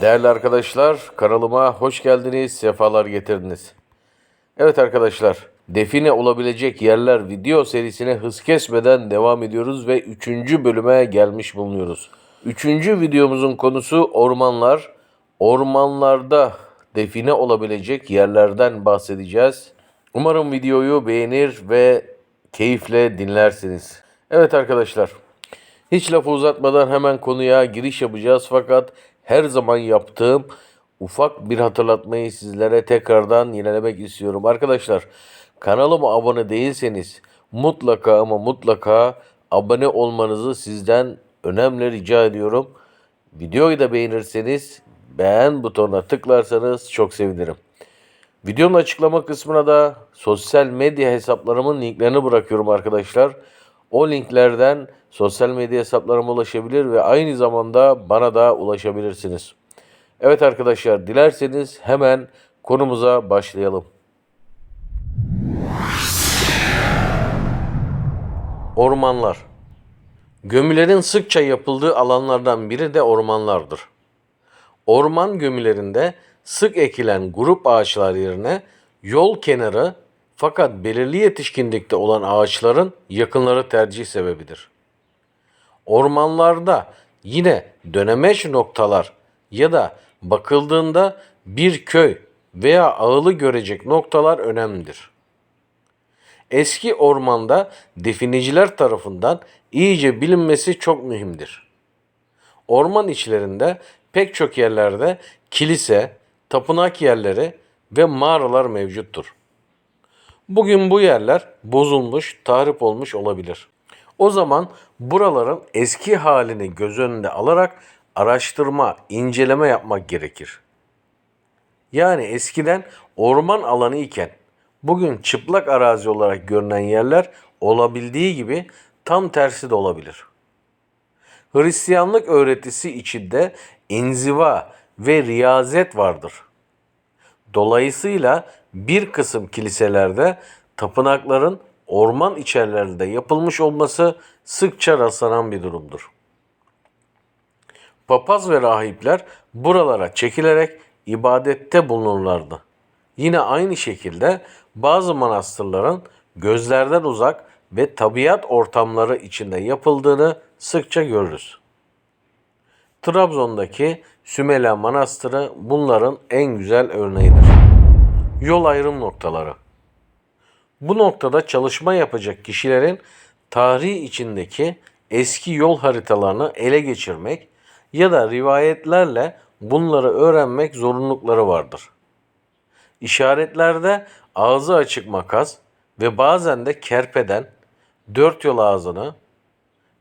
Değerli arkadaşlar, kanalıma hoş geldiniz, sefalar getirdiniz. Evet arkadaşlar, define olabilecek yerler video serisine hız kesmeden devam ediyoruz ve 3. bölüme gelmiş bulunuyoruz. 3. videomuzun konusu ormanlar. Ormanlarda define olabilecek yerlerden bahsedeceğiz. Umarım videoyu beğenir ve keyifle dinlersiniz. Evet arkadaşlar, hiç lafı uzatmadan hemen konuya giriş yapacağız fakat her zaman yaptığım ufak bir hatırlatmayı sizlere tekrardan yinelemek istiyorum. Arkadaşlar kanalıma abone değilseniz mutlaka ama mutlaka abone olmanızı sizden önemli rica ediyorum. Videoyu da beğenirseniz beğen butonuna tıklarsanız çok sevinirim. Videonun açıklama kısmına da sosyal medya hesaplarımın linklerini bırakıyorum arkadaşlar. O linklerden sosyal medya hesaplarıma ulaşabilir ve aynı zamanda bana da ulaşabilirsiniz. Evet arkadaşlar dilerseniz hemen konumuza başlayalım. Ormanlar Gömülerin sıkça yapıldığı alanlardan biri de ormanlardır. Orman gömülerinde sık ekilen grup ağaçlar yerine yol kenarı fakat belirli yetişkinlikte olan ağaçların yakınları tercih sebebidir. Ormanlarda yine dönemeç noktalar ya da bakıldığında bir köy veya ağılı görecek noktalar önemlidir. Eski ormanda definiciler tarafından iyice bilinmesi çok mühimdir. Orman içlerinde pek çok yerlerde kilise, tapınak yerleri ve mağaralar mevcuttur. Bugün bu yerler bozulmuş, tahrip olmuş olabilir. O zaman buraların eski halini göz önünde alarak araştırma, inceleme yapmak gerekir. Yani eskiden orman alanı iken bugün çıplak arazi olarak görünen yerler olabildiği gibi tam tersi de olabilir. Hristiyanlık öğretisi içinde inziva ve riyazet vardır. Dolayısıyla bir kısım kiliselerde tapınakların orman içerilerinde yapılmış olması sıkça rastlanan bir durumdur. Papaz ve rahipler buralara çekilerek ibadette bulunurlardı. Yine aynı şekilde bazı manastırların gözlerden uzak ve tabiat ortamları içinde yapıldığını sıkça görürüz. Trabzon'daki Sümela Manastırı bunların en güzel örneğidir. Yol ayrım noktaları. Bu noktada çalışma yapacak kişilerin tarih içindeki eski yol haritalarını ele geçirmek ya da rivayetlerle bunları öğrenmek zorunlulukları vardır. İşaretlerde ağzı açık makas ve bazen de kerpeden dört yol ağzını,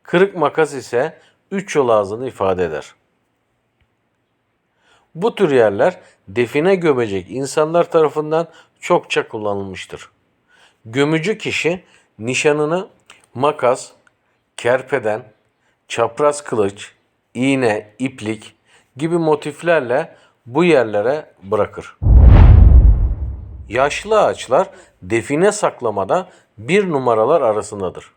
kırık makas ise üç yol ağzını ifade eder. Bu tür yerler define gömecek insanlar tarafından çokça kullanılmıştır. Gömücü kişi nişanını makas, kerpeden, çapraz kılıç, iğne, iplik gibi motiflerle bu yerlere bırakır. Yaşlı ağaçlar define saklamada bir numaralar arasındadır.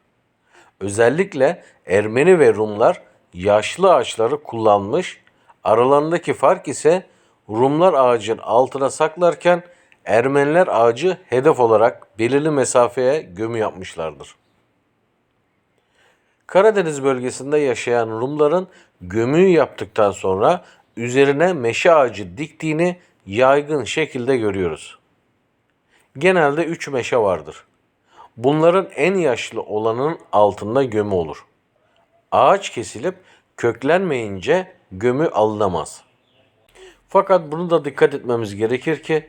Özellikle Ermeni ve Rumlar yaşlı ağaçları kullanmış, aralarındaki fark ise Rumlar ağacın altına saklarken Ermeniler ağacı hedef olarak belirli mesafeye gömü yapmışlardır. Karadeniz bölgesinde yaşayan Rumların gömüyü yaptıktan sonra üzerine meşe ağacı diktiğini yaygın şekilde görüyoruz. Genelde üç meşe vardır. Bunların en yaşlı olanın altında gömü olur. Ağaç kesilip köklenmeyince gömü alınamaz. Fakat bunu da dikkat etmemiz gerekir ki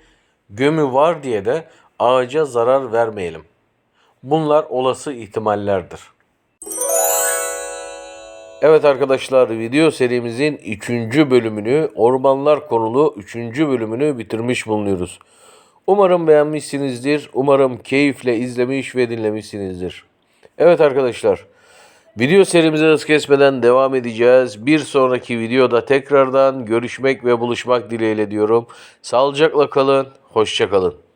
gömü var diye de ağaca zarar vermeyelim. Bunlar olası ihtimallerdir. Evet arkadaşlar video serimizin 3. bölümünü ormanlar konulu 3. bölümünü bitirmiş bulunuyoruz. Umarım beğenmişsinizdir. Umarım keyifle izlemiş ve dinlemişsinizdir. Evet arkadaşlar video serimize hız kesmeden devam edeceğiz. Bir sonraki videoda tekrardan görüşmek ve buluşmak dileğiyle diyorum. Sağlıcakla kalın, hoşça kalın.